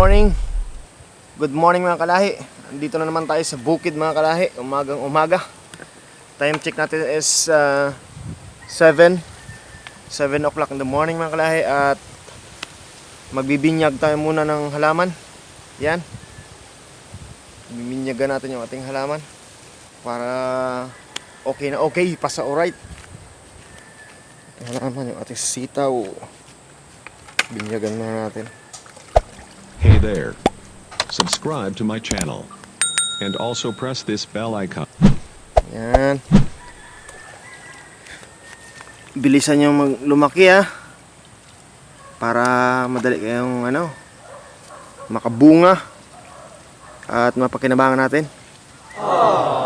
morning. Good morning mga kalahi. Andito na naman tayo sa bukid mga kalahi. Umagang umaga. Time check natin is uh, 7. 7 o'clock in the morning mga kalahi. At magbibinyag tayo muna ng halaman. Yan. Biminyagan natin yung ating halaman. Para okay na okay. Pasa alright. Halaman yung ating sitaw. Binyagan muna natin. There. Subscribe to my channel. And also press this bell icon. Yan. Bilisan nyo mag lumaki ah. Para madali kayong ano, makabunga. At mapakinabangan natin.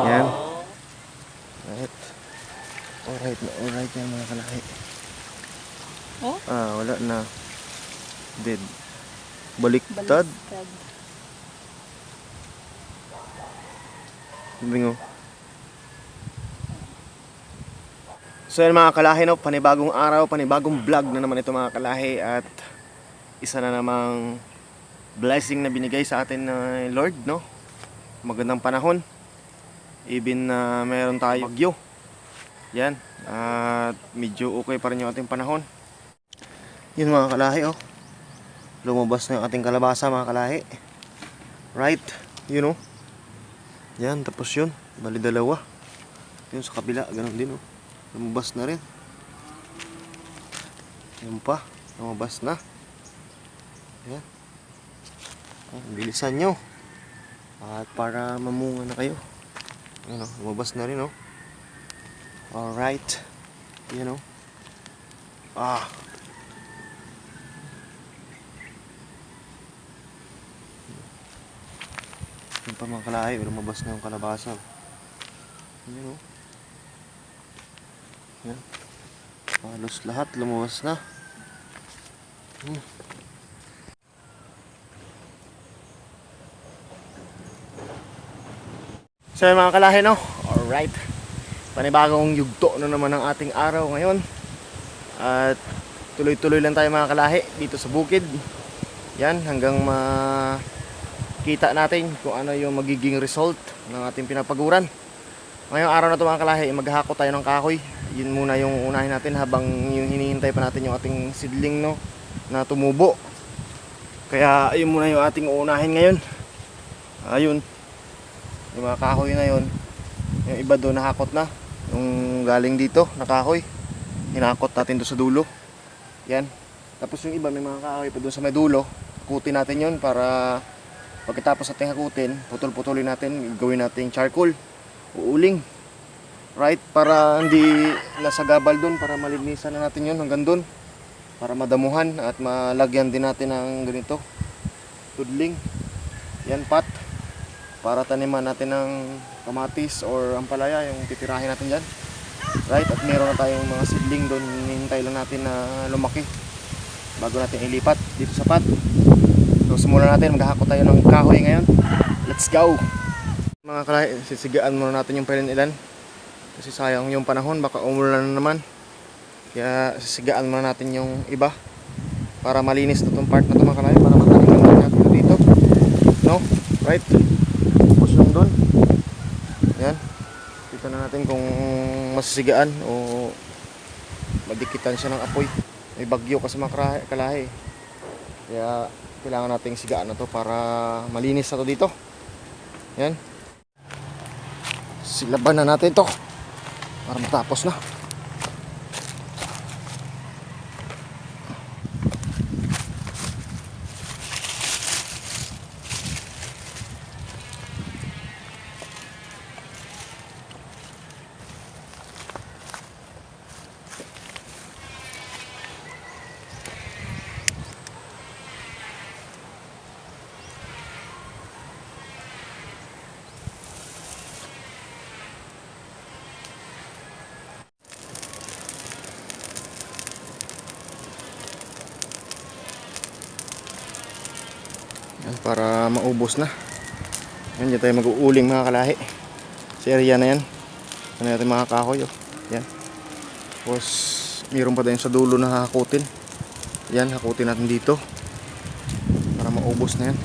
Yan. Alright. Alright na, alright yan mga kalahi. Oh? Ah, wala na. Dead. Baliktad. Baliktad. Bingo. So yan mga kalahi no, panibagong araw, panibagong vlog na naman ito mga kalahi at isa na namang blessing na binigay sa atin ng Lord no. Magandang panahon. Even na meron tayo bagyo. Yan. At medyo okay pa rin yung ating panahon. Yun mga kalahi oh. Lumabas na yung ating kalabasa mga kalahi. Right? You know. Yan, tapos yun. Bali dalawa. Yun sa kabila, ganun din oh. Lumabas na rin. Yun pa, lumabas na. Yan. Oh, bilisan nyo. At para mamunga na kayo. Yan oh, lumabas na rin oh. Alright. Yan oh. Ah. Yung pa mga kalahi, lumabas na yung kalabasa. Yan o. Yan. Halos lahat lumabas na. Hmm. So mga kalahi no, alright. Panibagong yugto na naman ang ating araw ngayon. At tuloy-tuloy lang tayo mga kalahi dito sa bukid. Yan, hanggang ma kita natin kung ano yung magiging result ng ating pinapaguran. Ngayong araw na ito mga kalahi, maghahako tayo ng kahoy. Yun muna yung unahin natin habang yung hinihintay pa natin yung ating seedling no, na tumubo. Kaya ayun muna yung ating uunahin ngayon. Ayun. Yung mga kahoy na yun. Yung iba doon nahakot na. Yung galing dito, na kahoy. Hinakot natin doon sa dulo. Yan. Tapos yung iba may mga kahoy pa doon sa may dulo. Kutin natin yun para Pagkatapos natin hakutin, putol-putulin natin, gawin natin charcoal, uuling. Right? Para hindi nasa gabal doon, para malinisan na natin yun hanggang doon. Para madamuhan at malagyan din natin ng ganito, tudling. Yan pat. Para taniman natin ng kamatis or ampalaya, yung titirahin natin dyan. Right? At meron na tayong mga seedling doon, hinihintay lang natin na lumaki bago natin ilipat dito sa pat. So simulan natin, maghahako tayo ng kahoy ngayon. Let's go! Mga kalay, sisigaan muna natin yung pailan ilan. Kasi sayang yung panahon, baka umulan na naman. Kaya sisigaan muna natin yung iba. Para malinis na itong part na ito mga kalay. Para mataniman na natin ito dito. No? Right? Tapos yung doon. Yan. Kita na natin kung masisigaan o madikitan siya ng apoy. May bagyo kasi mga kalahi- kalahi. Kaya kailangan nating sigaan na to para malinis na to dito. Yan. Silaban na natin to para matapos na. Para maubos na. Yan, dyan tayo mag-uuling mga kalahi. Sa area na yan. Ano natin mga kahoy. Oh. Yan. Tapos, mayroon pa din sa dulo na hakutin. Yan, hakutin natin dito. Para maubos na yan.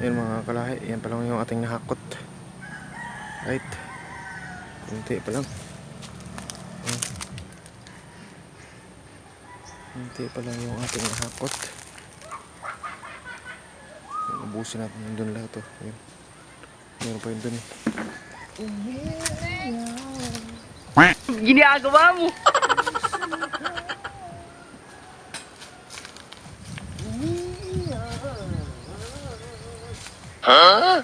Ayun mga kalahi, yan pa lang yung ating nahakot. Right. Kunti pa lang. Ayan. Kunti pa lang yung ating nahakot. Ayan, Ubusin natin yung dun lahat to. Ayan. Meron pa yun dun. Ginagawa mo! Mga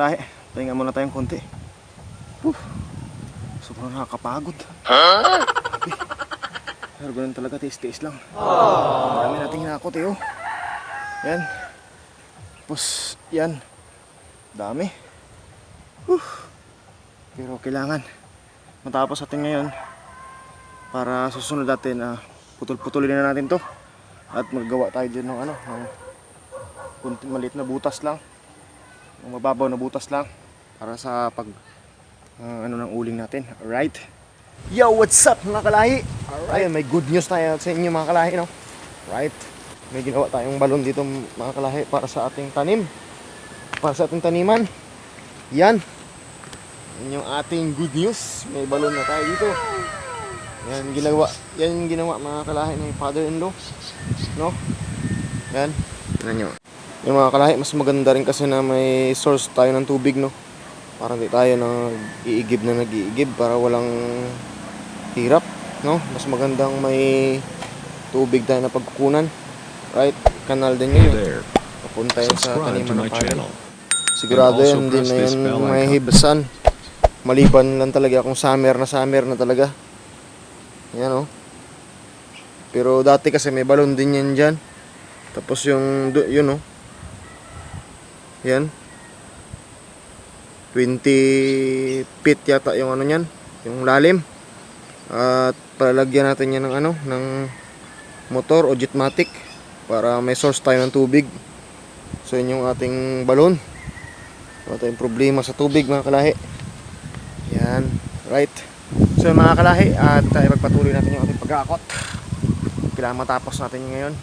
kalahi, pahinga muna tayong konti. Whew. Sobrang nakakapagod. Grabe. Pero ganun talaga, tiis-tiis lang. Ang dami nating hinakot eh, oh. Yan. Tapos, yan. Dami. Whew. Pero kailangan matapos natin ngayon para susunod natin na putol-putulin na natin to at maggawa tayo dyan ng ano ng maliit na butas lang yung mababaw na butas lang para sa pag ah, ano ng uling natin. Alright? Yo, what's up mga kalahi? Alright, may good news tayo sa inyo mga kalahi, no? Right? May ginawa tayong balon dito mga kalahi para sa ating tanim. Para sa ating taniman. Yan. Yan yung ating good news. May balon na tayo dito. Yan ginawa, yan ginawa mga kalahi ng father-in-law. No? Yan. Tignan nyo. Yung mga kalahi, mas maganda rin kasi na may source tayo ng tubig, no? Para hindi tayo nag-iigib na nag-iigib para walang hirap, no? Mas magandang may tubig tayo na pagkukunan. Right? Kanal din yun. Papunta yun sa taniman ng channel. Sigurado yan, hindi na bell may hibasan. Maliban lang talaga kung summer na summer na talaga. Yan oh. Pero dati kasi may balon din yan dyan. Tapos yung, yun oh. Yan. 20 feet yata yung ano niyan. Yung lalim. At palagyan natin yan ng ano, ng motor o jetmatic para may source tayo ng tubig. So yun yung ating balon. Wala tayong problema sa tubig mga kalahi. Yan. Right. So mga kalahi at uh, ipagpatuloy natin yung ating pag-aakot. Kailangan matapos natin ngayon.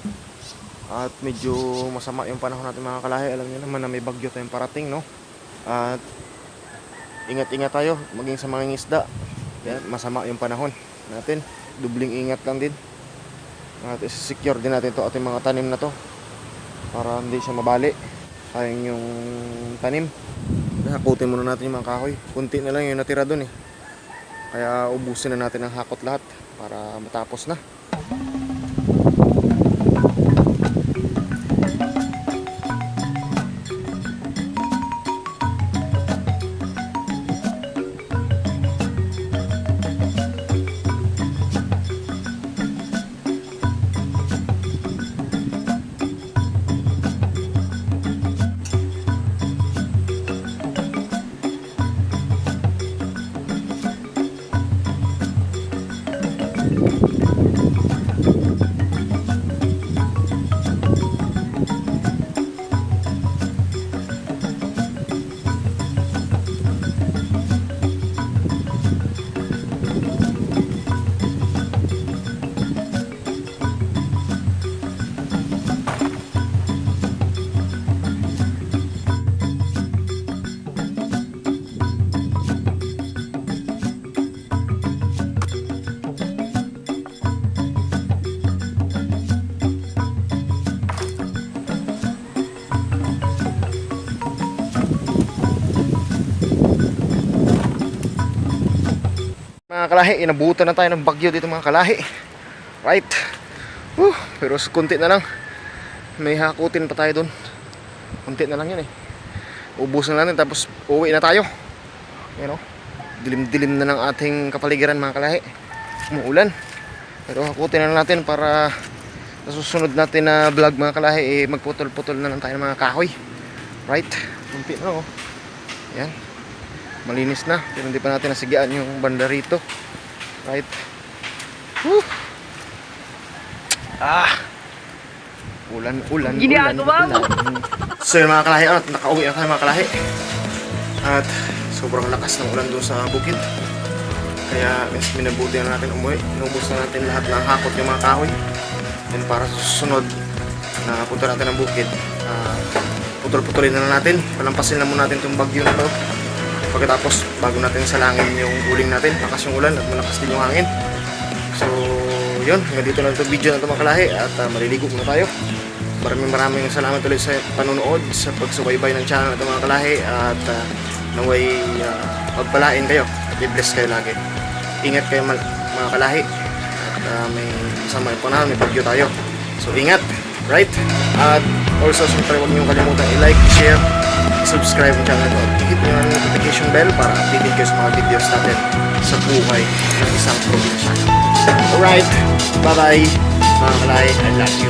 At medyo masama yung panahon natin mga kalahi. Alam niyo naman na may bagyo tayong parating, no? At ingat-ingat tayo, maging sa mga isda. Yan, masama yung panahon natin. Dubling ingat lang din. At secure din natin to ating mga tanim na to para hindi siya mabali. Sayang yung tanim. Hakutin muna natin yung mga kahoy. Kunti na lang yung natira dun eh. Kaya ubusin na natin ang hakot lahat para matapos na. Kalahi, inabutan na tayo ng bagyo dito mga kalahi. Right. Whew, pero kunti na lang. May hakutin pa tayo doon. Kunti na lang yan eh. Ubus na natin tapos uwi na tayo. Yan o. Dilim-dilim na ng ating kapaligiran mga kalahi. Umuulan. Pero hakutin na lang natin para sa susunod natin na vlog mga kalahi eh, magputol-putol na lang tayo ng mga kahoy. Right? Kunti na oh. Yan. Malinis na. Pero hindi pa natin nasigaan yung banda rito. Right? Whew. Ah! Ulan, ulan, Ginagawa ulan, ulan. So yun mga kalahi, at nakauwi na tayo mga kalahi. At sobrang lakas ng ulan doon sa bukid. Kaya mas minabuti na natin umuwi. Inubos na natin lahat ng hakot yung mga kahoy. Then para sa susunod na punta natin ng bukid, ah, putol-putulin na lang natin. Palampasin na muna natin itong bagyo na to. Pagkatapos, bago natin salangin yung uling natin, lakas yung ulan at malakas din yung hangin. So, yun, hanggang dito na ito video na ito mga kalahi at ah, maliligo muna tayo. Maraming maraming salamat ulit sa panonood, sa pagsubaybay ng channel na ito mga kalahi at uh, naway ah, pagpalain kayo at i-bless kayo lagi. Ingat kayo mga kalahi at ah, may kasama yung panahon, may bagyo tayo. So, ingat, right? At also, syempre huwag niyong kalimutan i-like, share, subscribe ang channel ko hit nyo ang notification bell para updated kayo sa mga videos natin sa buhay ng isang probinsya. Alright, bye-bye mga kalay, I love you.